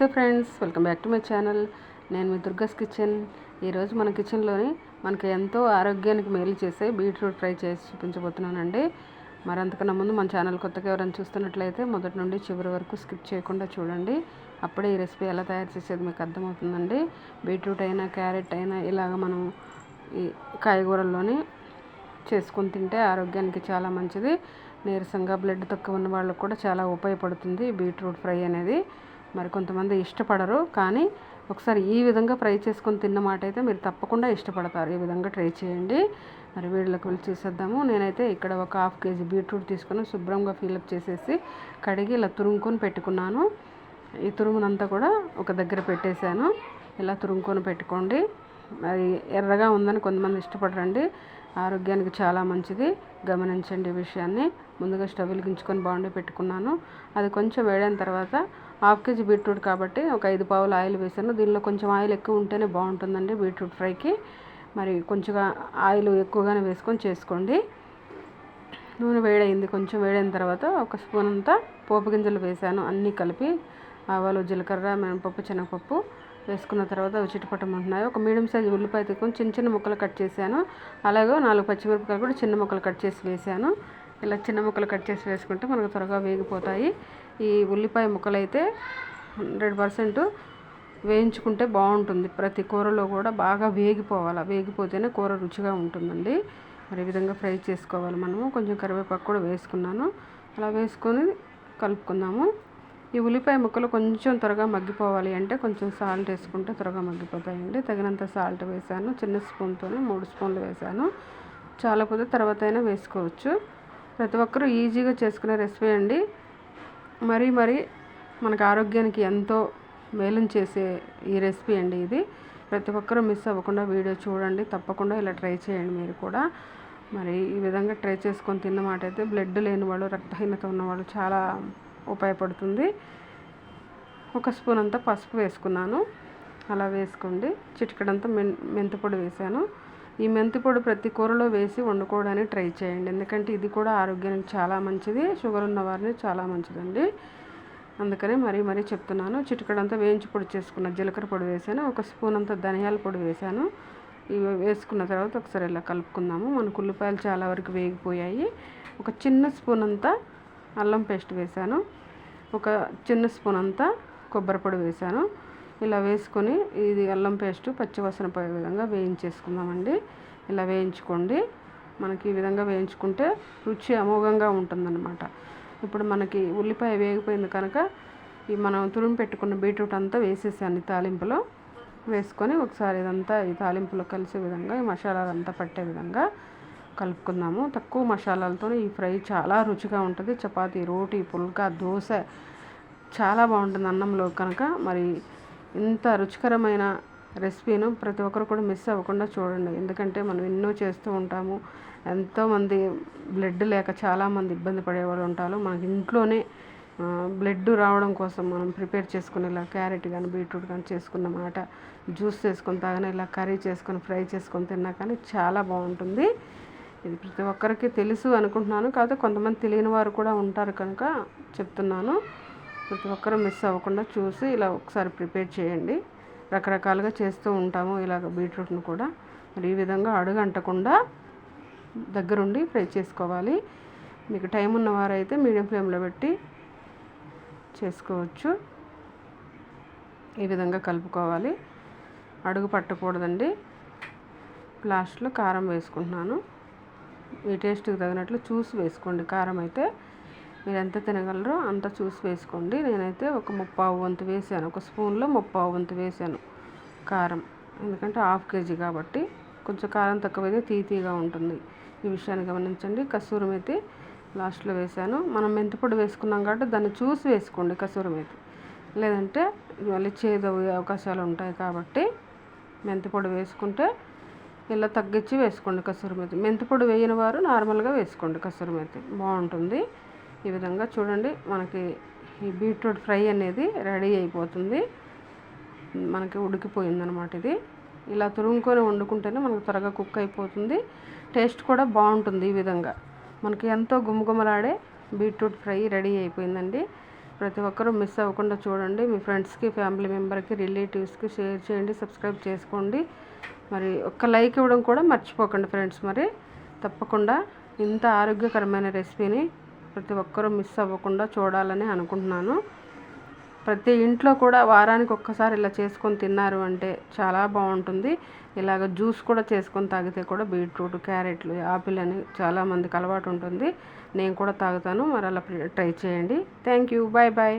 నమస్తే friends welcome back to my channel. నేను మీ దుర్గస్ కిచెన్. ఈరోజు మన కిచెన్లోని మనకి ఎంతో ఆరోగ్యానికి మేలు చేసే బీట్రూట్ ఫ్రై చేసి చూపించబోతున్నానండి. మరి అంతకన్నా ముందు మన ఛానల్ కొత్తగా ఎవరైనా చూస్తున్నట్లయితే మొదటి నుండి చివరి వరకు స్కిప్ చేయకుండా చూడండి. అప్పుడే ఈ రెసిపీ ఎలా తయారు చేసేది మీకు అర్థమవుతుందండి. బీట్రూట్ అయినా క్యారెట్ అయినా ఇలాగ మనం ఈ కాయగూరల్లోని చేసుకొని తింటే ఆరోగ్యానికి చాలా మంచిది. నీరసంగా బ్లడ్ తక్కువ ఉన్న వాళ్ళకు కూడా చాలా ఉపయోగపడుతుంది బీట్రూట్ ఫ్రై అనేది. మరి కొంతమంది ఇష్టపడరు కానీ ఒకసారి ఈ విధంగా ఫ్రై చేసుకొని తిన్న మాట అయితే మీరు తప్పకుండా ఇష్టపడతారు. ఈ విధంగా ట్రై చేయండి. మరి వీళ్ళకి వెళ్ళి చూసేద్దాము. నేనైతే ఇక్కడ ఒక హాఫ్ కేజీ బీట్రూట్ తీసుకొని శుభ్రంగా ఫిల్అప్ చేసేసి కడిగి ఇలా తురుముకొని పెట్టుకున్నాను. ఈ తురుమునంతా కూడా ఒక దగ్గర పెట్టేశాను. ఇలా తురుముకొని పెట్టుకోండి. మరి ఎర్రగా ఉందని కొంతమంది ఇష్టపడరండి. ఆరోగ్యానికి చాలా మంచిది. గమనించండి ఈ విషయాన్ని. ముందుగా స్టవ్ వెలిగించుకొని బాగుండి పెట్టుకున్నాను. అది కొంచెం వేడైన తర్వాత హాఫ్ కేజీ బీట్రూట్ కాబట్టి ఒక ఐదు పావులు ఆయిల్ వేసాను. దీనిలో కొంచెం ఆయిల్ ఎక్కువ ఉంటేనే బాగుంటుందండి బీట్రూట్ ఫ్రైకి. మరి కొంచెంగా ఆయిల్ ఎక్కువగానే వేసుకొని చేసుకోండి. నూనె వేడైంది. కొంచెం వేడైన తర్వాత ఒక స్పూన్ అంతా పోపు గింజలు వేసాను. అన్నీ కలిపి ఆవాలు జీలకర్ర మినపప్పు శనగపప్పు వేసుకున్న తర్వాత అవి చిటపటమంటున్నాయి ఒక మీడియం సైజ్ ఉల్లిపాయ తీసుకొని చిన్న చిన్న ముక్కలు కట్ చేశాను. అలాగే నాలుగు పచ్చిమిరపకాయలు కూడా చిన్న ముక్కలు కట్ చేసి వేసాను. ఇలా చిన్న ముక్కలు కట్ చేసి వేసుకుంటే మనకు త్వరగా వేగిపోతాయి. ఈ ఉల్లిపాయ ముక్కలు అయితే హండ్రెడ్ పర్సెంట్ వేయించుకుంటే బాగుంటుంది. ప్రతి కూరలో కూడా బాగా వేగిపోవాలి. వేగిపోతేనే కూర రుచిగా ఉంటుందండి. మరి విధంగా ఫ్రై చేసుకోవాలి మనము. కొంచెం కరివేపాకు కూడా వేసుకున్నాను. అలా వేసుకొని కలుపుకుందాము. ఈ ఉల్లిపాయ ముక్కలు కొంచెం త్వరగా మగ్గిపోవాలి అంటే కొంచెం సాల్ట్ వేసుకుంటే త్వరగా మగ్గిపోతాయండి. తగినంత సాల్ట్ వేసాను చిన్న స్పూన్తోనే మూడు స్పూన్లు వేసాను చాలా పోతే తర్వాత అయినా వేసుకోవచ్చు. ప్రతి ఒక్కరూ ఈజీగా చేసుకునే రెసిపీ అండి. మరీ మరీ మనకు ఆరోగ్యానికి ఎంతో మేలు చేసే ఈ రెసిపీ అండి ఇది. ప్రతి ఒక్కరూ మిస్ అవ్వకుండా వీడియో చూడండి. తప్పకుండా ఇలా ట్రై చేయండి మీరు కూడా. మరి ఈ విధంగా ట్రై చేసుకొని తిన్నమాట అయితే బ్లడ్ లేని వాళ్ళు రక్తహీనత ఉన్నవాళ్ళు చాలా ఉపయోగపడుతుంది. ఒక స్పూన్ అంతా పసుపు వేసుకున్నాను. అలా వేసుకోండి. చిటికడంతా మెన్ మెంతిపొడి వేసాను. ఈ మెంతిపొడి ప్రతి కూరలో వేసి వండుకోవడానికి ట్రై చేయండి. ఎందుకంటే ఇది కూడా ఆరోగ్యానికి చాలా మంచిది షుగర్ ఉన్న వారిని చాలా మంచిదండి. అందుకనే మరీ మరీ చెప్తున్నాను. చిటికడంతా వేయించి పొడి చేసుకున్న జీలకర్ర పొడి వేసాను. ఒక స్పూన్ అంతా ధనియాల పొడి వేసాను. ఇవి వేసుకున్న తర్వాత ఒకసారి ఇలా కలుపుకుందాము. మనకు ఉల్లిపాయలు చాలా వరకు వేగిపోయాయి. ఒక చిన్న స్పూన్ అంతా అల్లం పేస్ట్ వేసాను. ఒక చిన్న స్పూన్ అంతా కొబ్బరి పొడి వేసాను. ఇలా వేసుకొని ఇది అల్లం పేస్ట్ పచ్చివాసన పోయే విధంగా వేయించేసుకుందామండి. ఇలా వేయించుకోండి. మనకి ఈ విధంగా వేయించుకుంటే రుచి అమోఘంగా ఉంటుందన్నమాట. ఇప్పుడు మనకి ఉల్లిపాయ వేగిపోయింది కనుక ఈ మనం తురుము పెట్టుకున్న బీట్రూట్ అంతా వేసేసాను తాలింపులో వేసుకొని ఒకసారి ఇదంతా ఈ తాలింపులో కలిసే విధంగా ఈ మసాలాలంతా పట్టే విధంగా కలుపుకుందాము. తక్కువ మసాలాలతో ఈ ఫ్రై చాలా రుచిగా ఉంటుంది. చపాతీ రోటీ పుల్కా దోశ చాలా బాగుంటుంది అన్నంలో కనుక. మరి ఇంత రుచికరమైన రెసిపీను ప్రతి ఒక్కరు కూడా మిస్ అవ్వకుండా చూడండి. ఎందుకంటే మనం ఎన్నో చేస్తూ ఉంటాము. ఎంతోమంది బ్లడ్ లేక చాలామంది ఇబ్బంది పడేవాళ్ళు ఉంటారు. మనకి ఇంట్లోనే బ్లడ్ రావడం కోసం మనం ప్రిపేర్ చేసుకుని ఇలా క్యారెట్ కానీ బీట్రూట్ కానీ చేసుకున్నమాట జ్యూస్ చేసుకొని తాగానే ఇలా కర్రీ చేసుకొని ఫ్రై చేసుకొని తిన్నా కానీ చాలా బాగుంటుంది. ఇది ప్రతి ఒక్కరికి తెలుసు అనుకుంటున్నాను. కాకపోతే కొంతమంది తెలియని వారు కూడా ఉంటారు కనుక చెప్తున్నాను. ప్రతి ఒక్కరు మిస్ అవ్వకుండా చూసి ఇలా ఒకసారి ప్రిపేర్ చేయండి. రకరకాలుగా చేస్తూ ఉంటాము ఇలాగ బీట్రూట్ను కూడా. మరి ఈ విధంగా అడుగంటకుండా దగ్గరుండి ఫ్రై చేసుకోవాలి. మీకు టైం ఉన్నవారైతే మీడియం ఫ్లేమ్లో పెట్టి చేసుకోవచ్చు. ఈ విధంగా కలుపుకోవాలి. అడుగు పట్టకూడదండి. లాస్ట్లో కారం వేసుకుంటున్నాను. మీ టేస్ట్కి తగినట్లు చూసి వేసుకోండి. కారం అయితే మీరు ఎంత తినగలరో అంత చూసి వేసుకోండి. నేనైతే ఒక ముప్పావు వంతు వేసాను. ఒక స్పూన్లో ముప్పావు వంతు వేసాను కారం. ఎందుకంటే హాఫ్ కేజీ కాబట్టి కొంచెం కారం తక్కువైతే తీతీగా ఉంటుంది. ఈ విషయాన్ని గమనించండి. కసూరి మేతి లాస్ట్లో వేసాను. మనం మెంతిపొడి వేసుకున్నాం కాబట్టి దాన్ని చూసి వేసుకోండి కసూరి మేతి లేదంటే మళ్ళీ చేదు అవకాశాలు ఉంటాయి కాబట్టి మెంతిపొడి వేసుకుంటే ఇలా తగ్గించి వేసుకోండి కసూరి మేతి మెంతిపొడి వేయని వారు నార్మల్గా వేసుకోండి కసూరి మేతి బాగుంటుంది. ఈ విధంగా చూడండి మనకి ఈ బీట్రూట్ ఫ్రై అనేది రెడీ అయిపోతుంది. మనకి ఉడికిపోయింది అనమాట ఇది. ఇలా తురుముకొని వండుకుంటేనే మనకు త్వరగా కుక్ అయిపోతుంది. టేస్ట్ కూడా బాగుంటుంది ఈ విధంగా. మనకి ఎంతో గుమగుమలాడే బీట్రూట్ ఫ్రై రెడీ అయిపోయిందండి. ప్రతి ఒక్కరూ మిస్ అవ్వకుండా చూడండి. మీ ఫ్రెండ్స్కి ఫ్యామిలీ మెంబర్కి రిలేటివ్స్కి షేర్ చేయండి సబ్స్క్రైబ్ చేసుకోండి. మరి ఒక్క లైక్ ఇవ్వడం కూడా మర్చిపోకండి ఫ్రెండ్స్. మరి తప్పకుండా ఇంత ఆరోగ్యకరమైన రెసిపీని ప్రతి ఒక్కరూ మిస్ అవ్వకుండా చూడాలని అనుకుంటున్నాను. ప్రతి ఇంట్లో కూడా వారానికి ఒక్కసారి ఇలా చేసుకొని తిన్నారు అంటే చాలా బాగుంటుంది. ఇలాగ జ్యూస్ కూడా చేసుకొని తాగితే కూడా బీట్రూట్ క్యారెట్లు ఆపిల్ అని చాలామందికి అలవాటు ఉంటుంది. నేను కూడా తాగుతాను. మరి అలా ట్రై చేయండి. Thank you. Bye bye